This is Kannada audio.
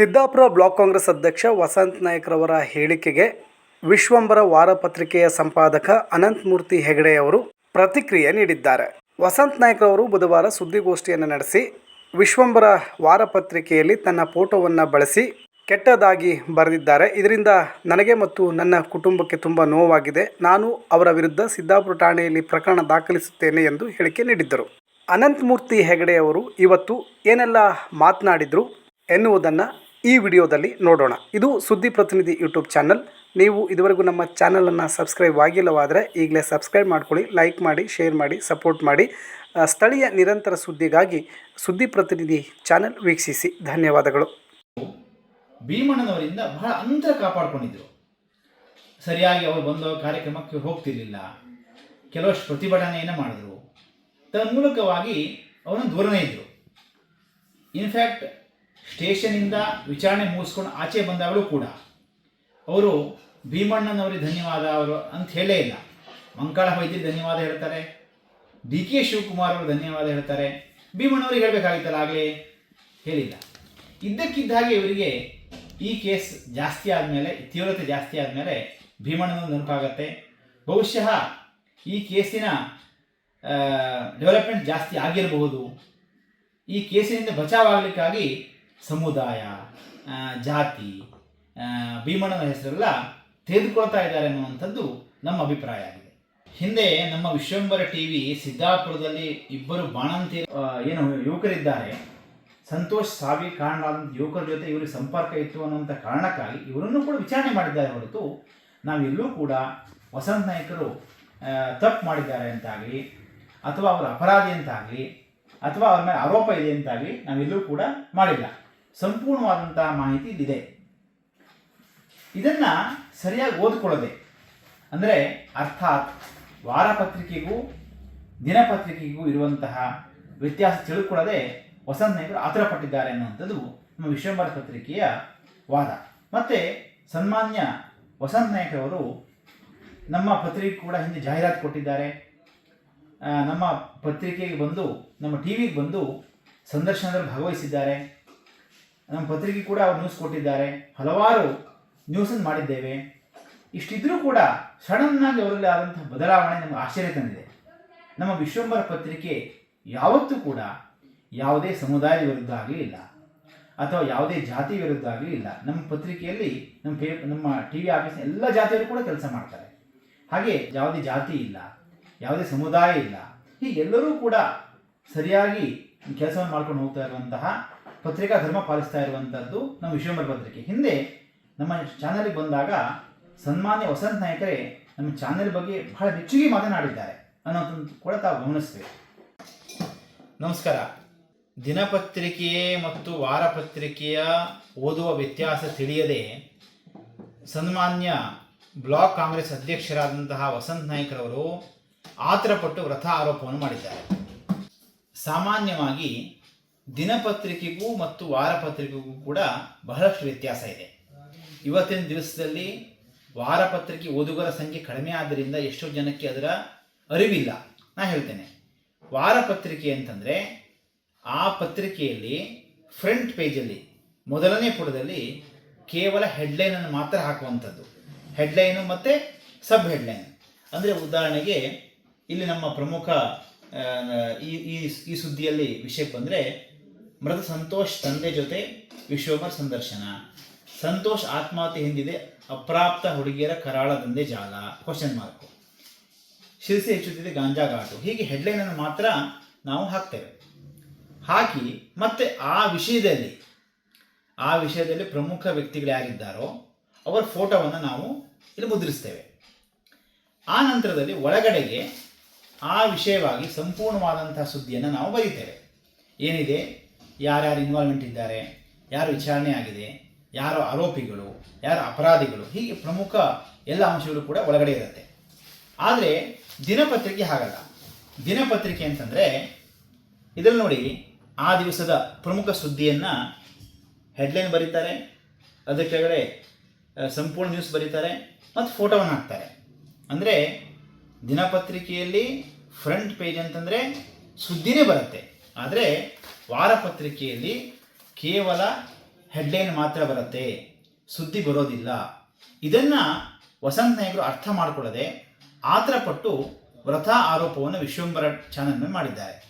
ಸಿದ್ದಾಪುರ ಬ್ಲಾಕ್ ಕಾಂಗ್ರೆಸ್ ಅಧ್ಯಕ್ಷ ವಸಂತ್ ನಾಯಕ್ರವರ ಹೇಳಿಕೆಗೆ ವಿಶ್ವಂಬರ ವಾರಪತ್ರಿಕೆಯ ಸಂಪಾದಕ ಅನಂತಮೂರ್ತಿ ಹೆಗಡೆಯವರು ಪ್ರತಿಕ್ರಿಯೆ ನೀಡಿದ್ದಾರೆ. ವಸಂತ್ ನಾಯ್ಕ್ರವರು ಬುಧವಾರ ಸುದ್ದಿಗೋಷ್ಠಿಯನ್ನು ನಡೆಸಿ ವಿಶ್ವಂಬರ ವಾರಪತ್ರಿಕೆಯಲ್ಲಿ ತನ್ನ ಫೋಟೋವನ್ನು ಬಳಸಿ ಕೆಟ್ಟದಾಗಿ ಬರೆದಿದ್ದಾರೆ. ಇದರಿಂದ ನನಗೆ ಮತ್ತು ನನ್ನ ಕುಟುಂಬಕ್ಕೆ ತುಂಬ ನೋವಾಗಿದೆ. ನಾನು ಅವರ ವಿರುದ್ಧ ಸಿದ್ದಾಪುರ ಠಾಣೆಯಲ್ಲಿ ಪ್ರಕರಣ ದಾಖಲಿಸುತ್ತೇನೆ ಎಂದು ಹೇಳಿಕೆ ನೀಡಿದ್ದರು. ಅನಂತಮೂರ್ತಿ ಹೆಗಡೆಯವರು ಇವತ್ತು ಏನೆಲ್ಲ ಮಾತನಾಡಿದರು ಎನ್ನುವುದನ್ನು ಈ ವಿಡಿಯೋದಲ್ಲಿ ನೋಡೋಣ. ಇದು ಸುದ್ದಿ ಪ್ರತಿನಿಧಿ ಯೂಟ್ಯೂಬ್ ಚಾನಲ್. ನೀವು ಇದುವರೆಗೂ ನಮ್ಮ ಚಾನಲನ್ನು ಸಬ್ಸ್ಕ್ರೈಬ್ ಆಗಿಲ್ಲವಾದರೆ ಈಗಲೇ ಸಬ್ಸ್ಕ್ರೈಬ್ ಮಾಡ್ಕೊಳ್ಳಿ, ಲೈಕ್ ಮಾಡಿ, ಶೇರ್ ಮಾಡಿ, ಸಪೋರ್ಟ್ ಮಾಡಿ. ಸ್ಥಳೀಯ ನಿರಂತರ ಸುದ್ದಿಗಾಗಿ ಸುದ್ದಿ ಪ್ರತಿನಿಧಿ ಚಾನಲ್ ವೀಕ್ಷಿಸಿ. ಧನ್ಯವಾದಗಳು. ಭೀಮಣ್ಣನವರಿಂದ ಬಹಳ ಅಂತರ ಕಾಪಾಡಿಕೊಂಡಿದ್ದರು ಸರಿಯಾಗಿ ಅವರು ಬಂದ ಕಾರ್ಯಕ್ರಮಕ್ಕೆ ಹೋಗ್ತಿರ್ಲಿಲ್ಲ. ಕೆಲವಷ್ಟು ಪ್ರತಿಭಟನೆಯನ್ನು ಮಾಡಿದ್ರು. ತನ್ಮೂಲಕವಾಗಿ ಅವನು ದೂರನೇ ಇದ್ದರು ಇನ್ಫ್ಯಾಕ್ಟ್ ಸ್ಟೇಷನಿಂದ ವಿಚಾರಣೆ ಮುಗಿಸ್ಕೊಂಡು ಆಚೆ ಬಂದಾಗಲೂ ಕೂಡ. ಅವರು ಭೀಮಣ್ಣನವರಿಗೆ ಧನ್ಯವಾದ ಅವರು ಅಂತ ಹೇಳೇ ಇಲ್ಲ. ಮಂಕಾಳ ವೈದ್ಯರಿಗೆ ಧನ್ಯವಾದ ಹೇಳ್ತಾರೆ. ಡಿ ಕೆ ಶಿವಕುಮಾರ್ ಅವರು ಧನ್ಯವಾದ ಹೇಳ್ತಾರೆ. ಭೀಮಣ್ಣವ್ರಿಗೆ ಹೇಳಬೇಕಾಗಿತ್ತಲ್ಲ, ಆಗಲೇ ಹೇಳಿಲ್ಲ. ಇದ್ದಕ್ಕಿದ್ದಾಗೆ ಇವರಿಗೆ ಈ ಕೇಸ್ ಜಾಸ್ತಿ ಆದಮೇಲೆ, ತೀವ್ರತೆ ಜಾಸ್ತಿ ಆದಮೇಲೆ ಭೀಮಣ್ಣನ ನೆನಪಾಗತ್ತೆ. ಬಹುಶಃ ಈ ಕೇಸಿನ ಡೆವಲಪ್ಮೆಂಟ್ ಜಾಸ್ತಿ ಆಗಿರಬಹುದು. ಈ ಕೇಸಿನಿಂದ ಬಚಾವಾಗಲಿಕ್ಕಾಗಿ ಸಮುದಾಯ ಜಾತಿ ಭೀಮಣ್ಣನ ಹೆಸರೆಲ್ಲ ತೆಗೆದುಕೊಳ್ತಾ ಇದ್ದಾರೆ ಅನ್ನುವಂಥದ್ದು ನಮ್ಮ ಅಭಿಪ್ರಾಯ ಆಗಿದೆ. ಹಿಂದೆ ನಮ್ಮ ವಿಶ್ವಂಬರ ಟಿ ವಿ ಸಿದ್ದಾಪುರದಲ್ಲಿ ಇಬ್ಬರು ಬಾಣಂತಿ ಏನು ಯುವಕರಿದ್ದಾರೆ. ಸಂತೋಷ್ ಸಾವಿ ಕಾರಣ ಆದಂಥ ಯುವಕರ ಜೊತೆ ಇವರಿಗೆ ಸಂಪರ್ಕ ಇತ್ತು ಅನ್ನುವಂಥ ಕಾರಣಕ್ಕಾಗಿ ಇವರನ್ನು ಕೂಡ ವಿಚಾರಣೆ ಮಾಡಿದ್ದಾರೆ ಹೊರತು ನಾವೆಲ್ಲೂ ಕೂಡ ವಸಂತ ನಾಯಕರು ತಪ್ಪು ಮಾಡಿದ್ದಾರೆ ಅಂತಾಗಲಿ, ಅಥವಾ ಅವರು ಅಪರಾಧಿ ಅಂತಾಗಲಿ, ಅಥವಾ ಅವ್ರ ಮೇಲೆ ಆರೋಪ ಇದೆ ಅಂತಾಗಲಿ ನಾವೆಲ್ಲೂ ಕೂಡ ಮಾಡಿಲ್ಲ. ಸಂಪೂರ್ಣವಾದಂತಹ ಮಾಹಿತಿ ಇಲ್ಲಿದೆ. ಇದನ್ನು ಸರಿಯಾಗಿ ಓದ್ಕೊಳ್ಳದೆ, ಅಂದರೆ ಅರ್ಥಾತ್ ವಾರಪತ್ರಿಕೆಗೂ ದಿನಪತ್ರಿಕೆಗೂ ಇರುವಂತಹ ವ್ಯತ್ಯಾಸ ತಿಳ್ಕೊಳ್ಳದೆ ವಸಂತ ನಾಯಕರು ಆತರ ಪಟ್ಟಿದ್ದಾರೆ ಅನ್ನುವಂಥದ್ದು ನಮ್ಮ ವಿಶ್ವಂಬರ ಪತ್ರಿಕೆಯ ವಾದ. ಮತ್ತೆ ಸನ್ಮಾನ್ಯ ವಸಂತ ನಾಯಕರವರು ನಮ್ಮ ಪತ್ರಿಕೆ ಕೂಡ ಹಿಂದೆ ಜಾಹೀರಾತು ಕೊಟ್ಟಿದ್ದಾರೆ. ನಮ್ಮ ಪತ್ರಿಕೆಗೆ ಬಂದು, ನಮ್ಮ ಟಿ ವಿಗೆ ಬಂದು ಸಂದರ್ಶನದಲ್ಲಿ ಭಾಗವಹಿಸಿದ್ದಾರೆ. ನಮ್ಮ ಪತ್ರಿಕೆ ಕೂಡ ಅವರು ನ್ಯೂಸ್ ಕೊಟ್ಟಿದ್ದಾರೆ. ಹಲವಾರು ನ್ಯೂಸನ್ನು ಮಾಡಿದ್ದೇವೆ. ಇಷ್ಟಿದ್ರೂ ಕೂಡ ಸಡನ್ನಾಗಿ ಅವರಲ್ಲಿ ಆದಂತಹ ಬದಲಾವಣೆ ನಮಗೆ ಆಶ್ಚರ್ಯ ತಂದಿದೆ. ನಮ್ಮ ವಿಶ್ವಂಬರ ಪತ್ರಿಕೆ ಯಾವತ್ತೂ ಕೂಡ ಯಾವುದೇ ಸಮುದಾಯದ ವಿರುದ್ಧ ಆಗಲಿ ಇಲ್ಲ ಅಥವಾ ಯಾವುದೇ ಜಾತಿ ವಿರುದ್ಧ ಆಗಲಿ ಇಲ್ಲ ನಮ್ಮ ಪತ್ರಿಕೆಯಲ್ಲಿ ನಮ್ಮ ಪೇ, ನಮ್ಮ ಟಿ ವಿ ಆಫೀಸ್ ಎಲ್ಲ ಜಾತಿಯವರು ಕೂಡ ಕೆಲಸ ಮಾಡ್ತಾರೆ. ಹಾಗೆ ಯಾವುದೇ ಜಾತಿ ಇಲ್ಲ, ಯಾವುದೇ ಸಮುದಾಯ ಇಲ್ಲ. ಹೀಗೆಲ್ಲರೂ ಕೂಡ ಸರಿಯಾಗಿ ಕೆಲಸವನ್ನು ಮಾಡ್ಕೊಂಡು ಹೋಗ್ತಾ ಇರುವಂತಹ ಪತ್ರಿಕಾ ಧರ್ಮ ಪಾಲಿಸ್ತಾ ಇರುವಂಥದ್ದು ನಮ್ಮ ವಿಶ್ವಂಬರ ಪತ್ರಿಕೆ. ಹಿಂದೆ ನಮ್ಮ ಚಾನಲ್ಗೆ ಬಂದಾಗ ಸನ್ಮಾನ್ಯ ವಸಂತ ನಾಯಕರೇ ನಮ್ಮ ಚಾನೆಲ್ ಬಗ್ಗೆ ಬಹಳ ಹೆಚ್ಚಿಗೆ ಮಾತನಾಡಿದ್ದಾರೆ ಅನ್ನೋದನ್ನು ಕೂಡ ತಾವು ಗಮನಿಸಬೇಕು ನಮಸ್ಕಾರ. ದಿನಪತ್ರಿಕೆಯೇ ಮತ್ತು ವಾರಪತ್ರಿಕೆಯ ಓದುವ ವ್ಯತ್ಯಾಸ ತಿಳಿಯದೆ ಸನ್ಮಾನ್ಯ ಬ್ಲಾಕ್ ಕಾಂಗ್ರೆಸ್ ಅಧ್ಯಕ್ಷರಾದಂತಹ ವಸಂತ ನಾಯ್ಕರವರು ಆತರಪಟ್ಟು ವ್ರತ ಆರೋಪವನ್ನು ಮಾಡಿದ್ದಾರೆ. ಸಾಮಾನ್ಯವಾಗಿ ದಿನಪತ್ರಿಕೆಗೂ ಮತ್ತು ವಾರಪತ್ರಿಕೆಗೂ ಕೂಡ ಬಹಳಷ್ಟು ವ್ಯತ್ಯಾಸ ಇದೆ. ಇವತ್ತಿನ ದಿವಸದಲ್ಲಿ ವಾರಪತ್ರಿಕೆ ಓದುಗರ ಸಂಖ್ಯೆ ಕಡಿಮೆ ಆದ್ದರಿಂದ ಎಷ್ಟೋ ಜನಕ್ಕೆ ಅದರ ಅರಿವಿಲ್ಲ. ನಾ ಹೇಳ್ತೇನೆ. ವಾರಪತ್ರಿಕೆ ಅಂತಂದರೆ ಆ ಪತ್ರಿಕೆಯಲ್ಲಿ ಫ್ರಂಟ್ ಪೇಜಲ್ಲಿ, ಮೊದಲನೇ ಪುಟದಲ್ಲಿ ಕೇವಲ ಹೆಡ್ಲೈನನ್ನು ಮಾತ್ರ ಹಾಕುವಂಥದ್ದು. ಹೆಡ್ಲೈನು ಮತ್ತು ಸಬ್ ಹೆಡ್ಲೈನ್. ಅಂದರೆ ಉದಾಹರಣೆಗೆ ಇಲ್ಲಿ ನಮ್ಮ ಪ್ರಮುಖ ಈ ಈ ಸುದ್ದಿಯಲ್ಲಿ ವಿಷಯಕ್ಕೆ ಬಂದರೆ ಮೃತ ಸಂತೋಷ್ ತಂದೆ ಜೊತೆ ವಿಶ್ವಕರ್ ಸಂದರ್ಶನ. ಸಂತೋಷ್ ಆತ್ಮಹತ್ಯೆ ಹಿಂದಿದೆ, ಅಪ್ರಾಪ್ತ ಹುಡುಗಿಯರ ಕರಾಳ ದಂದೆ ಜಾಲ ಕ್ವಶನ್ ಮಾರ್ಕು ಶಿರಸಿ ಹೆಚ್ಚುತ್ತಿದೆ ಗಾಂಜಾ ಘಾಟು ಹೀಗೆ ಹೆಡ್ಲೈನನ್ನು ಮಾತ್ರ ನಾವು ಹಾಕ್ತೇವೆ. ಹಾಕಿ ಮತ್ತೆ ಆ ವಿಷಯದಲ್ಲಿ ಆ ವಿಷಯದಲ್ಲಿ ಪ್ರಮುಖ ವ್ಯಕ್ತಿಗಳು ಯಾರಿದ್ದಾರೋ ಅವರ ಫೋಟೋವನ್ನು ನಾವು ಇಲ್ಲಿ ಮುದ್ರಿಸ್ತೇವೆ. ಆ ನಂತರದಲ್ಲಿ ಒಳಗಡೆಗೆ ಆ ವಿಷಯವಾಗಿ ಸಂಪೂರ್ಣವಾದಂತಹ ಸುದ್ದಿಯನ್ನು ನಾವು ಬರೀತೇವೆ. ಏನಿದೆ? ಯಾರ್ಯಾರು ಇನ್ವಾಲ್ವ್ಮೆಂಟ್ ಇದ್ದಾರೆ, ಯಾರು ವಿಚಾರಣೆ ಆಗಿದೆ, ಯಾರು ಆರೋಪಿಗಳು, ಯಾರು ಅಪರಾಧಿಗಳು, ಹೀಗೆ ಪ್ರಮುಖ ಎಲ್ಲ ಅಂಶಗಳು ಕೂಡ ಒಳಗಡೆ ಇರುತ್ತೆ. ಆದರೆ ದಿನಪತ್ರಿಕೆ ಹಾಗಲ್ಲ. ದಿನಪತ್ರಿಕೆ ಅಂತಂದರೆ ಇದರಲ್ಲಿ ನೋಡಿ ಆ ದಿವಸದ ಪ್ರಮುಖ ಸುದ್ದಿಯನ್ನು ಹೆಡ್ಲೈನ್ ಬರೀತಾರೆ, ಅದರ ಕೆಳಗಡೆ ಸಂಪೂರ್ಣ ನ್ಯೂಸ್ ಬರೀತಾರೆ ಮತ್ತು ಫೋಟೋವನ್ನು ಹಾಕ್ತಾರೆ. ಅಂದರೆ ದಿನಪತ್ರಿಕೆಯಲ್ಲಿ ಫ್ರಂಟ್ ಪೇಜ್ ಅಂತಂದರೆ ಸುದ್ದಿನೇ ಬರುತ್ತೆ. ಆದರೆ ವಾರಪತ್ರಿಕೆಯಲ್ಲಿ ಕೇವಲ ಹೆಡ್ಲೈನ್ ಮಾತ್ರ ಬರುತ್ತೆ, ಸುದ್ದಿ ಬರೋದಿಲ್ಲ. ಇದನ್ನು ವಸಂತ ನಾಯಕರು ಅರ್ಥ ಮಾಡಿಕೊಳ್ಳದೆ ಆತರಪಟ್ಟು ವ್ರತ ಆರೋಪವನ್ನು ವಿಶ್ವಂಬರ ಚಾನಲ್ ಮಾಡಿದ್ದಾರೆ.